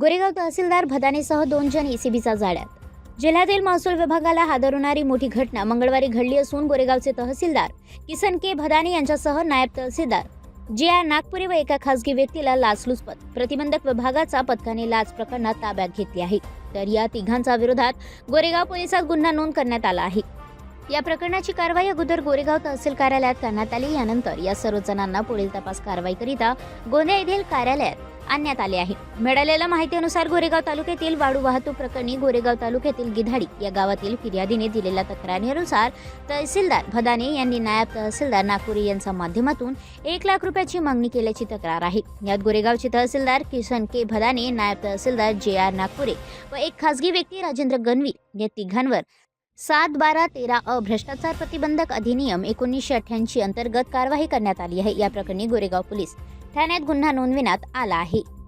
गोरेगाव तहसीलदार भदानेसह दोन जण एसीबीचा जाळ्यात जिल्ह्यातील महसूल विभागाला हादरवणारी मोठी घटना मंगळवारी घडली असून गोरेगावचे तहसीलदार किसन के. भदाने यांच्यासह नायब तहसीलदार जे आर नागपुरे व एका खासगी व्यक्तीला लाचलुचपत प्रतिबंधक विभागाचा पथकाने लाच प्रकरणात ताब्यात घेतली आहे. तर या तिघांचा विरोधात गोरेगाव पोलिसात गुन्हा नोंद करण्यात आला आहे. या प्रकरणाची कारवाई अगोदर गोरेगाव तहसील कार्यालयात करण्यात आली. यानंतर या सर्व जणांना पुढील तपास कारवाईकरिता गोंदिया येथील कार्यालयात आणण्यात आले आहे. मिळालेल्या माहितीनुसार गोरेगाव तालुक्यातील वाळू वाहतूक प्रकरणी गोरेगाव तालुक्यातील गिधाडी या गावातील फिर्यादीने दिलेल्या तक्रारीनुसार तहसीलदार भदाने यांनी नायब तहसीलदार नागपुरी यांच्या माध्यमातून एक लाख रुपयाची मागणी केल्याची तक्रार आहे. यात गोरेगावचे तहसीलदार किसन के भदाने नायब तहसीलदार जे आर नागपुरे व एक खासगी व्यक्ती राजेंद्र गणवीर या तिघांवर सात बारा तेरा अ भ्रष्टाचार प्रतिबंधक अधिनियम एकोणीसशे अठ्ठ्याऐंशी अंतर्गत कारवाई करण्यात आली आहे. या प्रकरणी गोरेगाव पोलीस ठाण्यात गुन्हा नोंदविण्यात आला आहे.